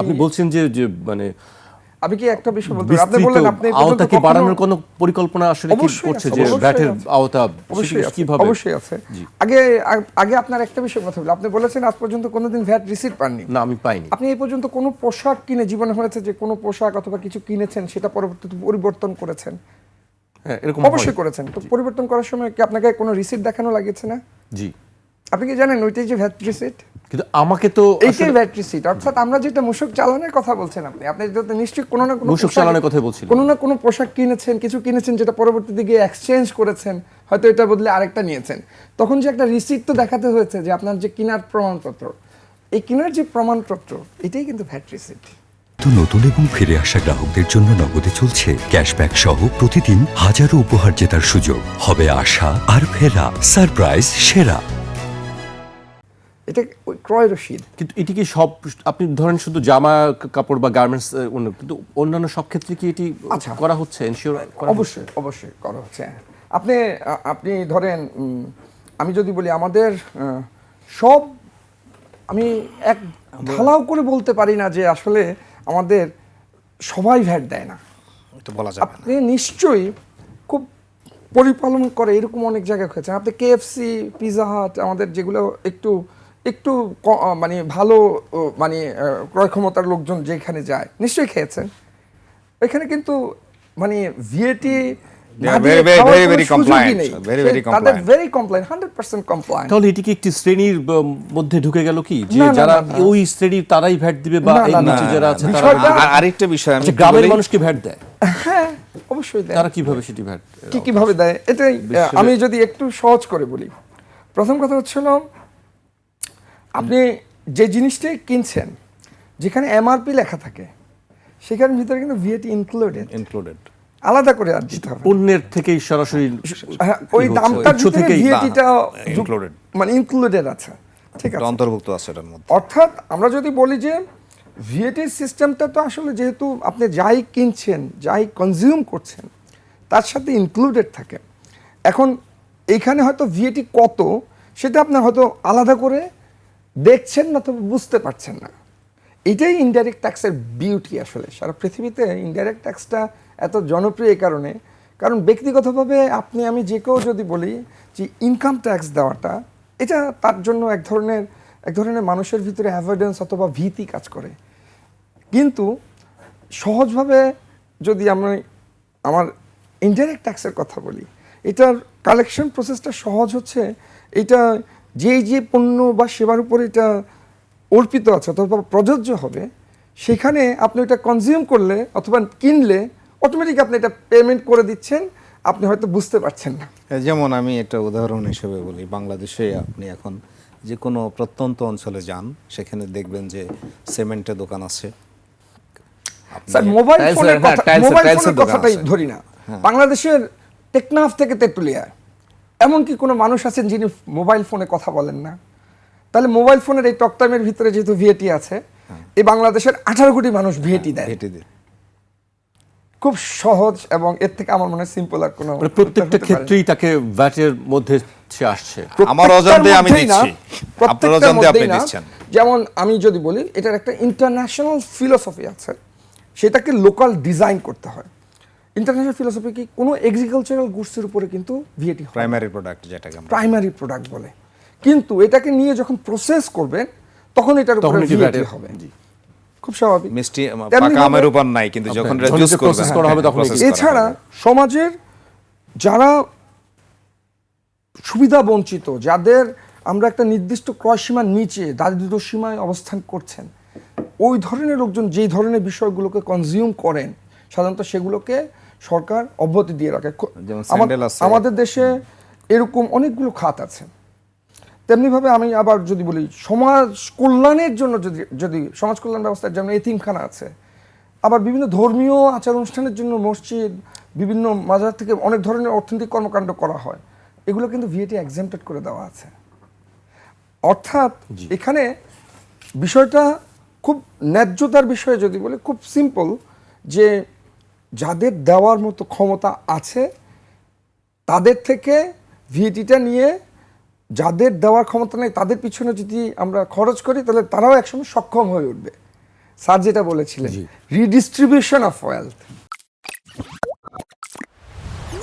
আপনি বলছেন যে মানে আমি কি একটা বিষয় বলতে আপনি বললেন আপনি এই আওতা কি বাড়ানোর কোনো পরিকল্পনা আসলে কি করছে যে ব্যাটের আওতা অবশ্যই কীভাবে? অবশ্যই আছে। আগে আগে আপনার একটা বিষয় কথা বলি। আপনি বলেছেন আজ পর্যন্ত কোনোদিন ভ্যাট রিসিট পাননি। না আমি পাইনি। আপনি এই পর্যন্ত কোনো পোশাক কিনে জীবনে হয়েছে যে কোনো পোশাক অথবা কিছু কিনেছেন সেটা পরবর্তীতে পরিবর্তন করেছেন? হ্যাঁ এরকম অবশ্যই করেছেন। তো পরিবর্তন করার সময় কি আপনাকে কোনো রিসিট দেখানো লাগিয়েছে না? জি। আপনি কি জানেন ওইটাই যে ভ্যাট রিসিট কিন্তু আমাকে তো এইটাই ভ্যাট রিসিট অর্থাৎ আমরা যেটা মূসক চালানোর কথা বলছেন আপনি আপনি যেটা নিশ্চয়ই কোনো না কোনো মূসক চালানোর কথাই বলছিলাম। কোনো না কোনো পোশাক কিনেছেন কিছু কিনেছেন যেটা পরবর্তীতে গিয়ে এক্সচেঞ্জ করেছেন হয়তো এটা বদলে আরেকটা নিয়েছেন। তখন যে একটা রিসিট তো দেখাতে হয়েছে যে আপনার যে কেনার প্রমাণপত্র এই কেনার যে প্রমাণপত্র এটাই কিন্তু ভ্যাট রিসিট তো নতুন এবং ফিরে আসা গ্রাহকদের জন্য নগদে চলছে ক্যাশব্যাক সহ প্রতিদিন হাজারো উপহার জেতার সুযোগ। হবে আশা আর ফেরা সারপ্রাইজ সেরা। এটা ওই ক্রয় রসিদ কিন্তু এটি কি সব আপনি ধরেন শুধু জামা কাপড় বা গার্মেন্টস কিন্তু অন্যান্য সব ক্ষেত্রে কি এটি আচ্ছা। করা হচ্ছে অবশ্যই অবশ্যই করা হচ্ছে। আপনি আপনি ধরেন আমি যদি বলি আমাদের সব আমি এক ঢালাও করে বলতে পারি না যে আসলে আমাদের সবাই ভ্যাট দেয় না। তো বলা যাবে আপনি নিশ্চয়ই খুব পরিপালন করে এরকম অনেক জায়গায় হয়েছে। আপনি কেএফসি পিজা হাট আমাদের যেগুলো একটু একটু মানে ভালো মানে ক্রয় ক্ষমতার লোকজন যেখানে যায় নিশ্চয়ই খেয়েছেন। এখানে কিন্তু মানে ভিএটি তাহলে একটি শ্রেণির মধ্যে ঢুকে গেল কি? যে যারা। ওই শ্রেণির তারাই ভ্যাট দিবে বা এই না, না, নিচে যারা আছে তারা আরেকটা বিষয় আমি আচ্ছা, গ্রামের ভ্যাট দেয়? হ্যাঁ অবশ্যই দেয়। তারা কীভাবে সেটি ভ্যাট কি কীভাবে দেয়? এটাই আমি যদি একটু সহজ করে বলি। প্রথম কথা হচ্ছিল আপনি যে জিনিসটাই কিনছেন যেখানে এমআরপি লেখা থাকে সেখানে ভিতরে কিন্তু ভিএটি ইনক্লুডেড ইনক্লুডেড আলাদা করে আর দিতে হবে। পণ্যের থেকেই সরাসরি হ্যাঁ, ওই? দামটার ভিতরে ভিএটিটা included। মানে ইনক্লুডেড আছে। ঠিক আছে। অন্তর্ভুক্ত আছে এটার মধ্যে। অর্থাৎ আমরা যদি বলি যে ভিএটির সিস্টেমটা তো আসলে যেহেতু আপনি যাই কিনছেন যাই কনজিউম করছেন তার সাথে ইনক্লুডেড থাকে। এখন এইখানে হয়তো ভিএটি কত সেটা আপনার হয়তো আলাদা করে দেখছেন না, তবে বুঝতে পারছেন না। এটাই ইনডাইরেক্ট ট্যাক্সের বিউটি আসলে। সারা পৃথিবীতে ইনডাইরেক্ট ট্যাক্সটা এত জনপ্রিয় এই কারণে। কারণ ব্যক্তিগতভাবে আপনি, আমি যে কেউ যদি বলি যে ইনকাম ট্যাক্স দেওয়াটা, এটা তার জন্য এক ধরনের এক ধরনের মানুষের ভিতরে অ্যাভয়েডেন্স অথবা ভীতি কাজ করে। কিন্তু সহজভাবে যদি আমি আমার ইনডাইরেক্ট ট্যাক্সের কথা বলি, এটার কালেকশন প্রসেসটা সহজ হচ্ছে, এটা যেই যে পণ্য বা সেবার উপর এটা অর্পিত আছে অথবা প্রযোজ্য হবে সেখানে আপনি ওটা কনজিউম করলে অথবা কিনলে অটোমেটিক আপনি এটা পেমেন্ট করে দিচ্ছেন আপনি হয়তো বুঝতে পারছেন না। যেমন আমি একটা উদাহরণ হিসেবে বলি বাংলাদেশে আপনি এখন যে কোনো প্রত্যন্ত অঞ্চলে যান সেখানে দেখবেন যে সিমেন্টের দোকান আছে। স্যার মোবাইল ফোনের হ্যাঁ, কথা মোবাইল ফোনের কথাটাই ধরি না। বাংলাদেশের টেকনাফ থেকে তেঁতুলিয়া এমন কি কোনো মানুষ আছেন যিনি মোবাইল ফোনে কথা বলেন না। তাহলে মোবাইল ফোনের এই টকটাইমের ভিতরে যেহেতু ভিএটি আছে এই বাংলাদেশের আঠারো কোটি মানুষ ভিএটি দেয়। ভেটে দিন খুব সহজ এবং এর থেকে আমার মনে হয় সিম্পল আর কোনো মানে প্রত্যেকটা। ক্ষেত্রেই তাকে ভ্যাটের মধ্যে সে আসছে। আমার অজান্তে আমি দিচ্ছি। আপনার অজান্তে আপনি দিচ্ছেন। যেমন আমি যদি বলি এটার একটা ইন্টারন্যাশনাল ফিলোসফি আছে। সেটাকে লোকাল ডিজাইন করতে হয়। ইন্টারন্যাশনাল ফিলোসফি কি কোনো এগ্রিকালচারাল গুডসের উপরে কিন্তু ভিএটি প্রাইমারি প্রোডাক্ট যেটাকে প্রাইমারি প্রোডাক্ট বলে। কিন্তু এটাকে নিয়ে যখন প্রসেস করবেন তখন এটার উপরে ভিএটি হবে। জি। খুব স্বাভাবিক। মিষ্টি পাকা আমের উপর নাই কিন্তু যখন আপনার জুস process করা হবে তখন এটি- করা এছাড়া সমাজের যারা সুবিধা বঞ্চিত যাদের আমরা একটা নির্দিষ্ট ক্রয় সীমার নিচে দারিদ্র সীমায় অবস্থান করছেন ওই ধরনের লোকজন যেই ধরনের বিষয়গুলোকে কনজিউম করেন সাধারণত সেগুলোকে সরকার অব্যাহতি দিয়ে রাখে। যেমন। আমাদের দেশে এরকম অনেকগুলো খাত আছে। তেমনিভাবে আমি আবার যদি বলি সমাজ কল্যাণের জন্য যদি যদি সমাজ কল্যাণ ব্যবস্থার জন্য এতিমখানা আছে আবার বিভিন্ন ধর্মীয় আচার অনুষ্ঠানের জন্য মসজিদ বিভিন্ন মাজার থেকে অনেক ধরনের অর্থনৈতিক কর্মকাণ্ড করা হয় এগুলো কিন্তু ভিএটি এক্সামটেড করে দেওয়া আছে। অর্থাৎ এখানে বিষয়টা খুব ন্যায্যতার বিষয়ে যদি বলি খুব সিম্পল যে যাদের দেওয়ার মতো ক্ষমতা আছে তাদের থেকে ভিএটিটা নিয়ে যাদের দেওয়ার ক্ষমতা নেই তাদের পিছনে যদি আমরা খরচ করি তাহলে তারাও একসময় সক্ষম হয়ে উঠবে। স্যার যেটা বলেছিলেন রিডিস্ট্রিবিউশন অফ ওয়েলথ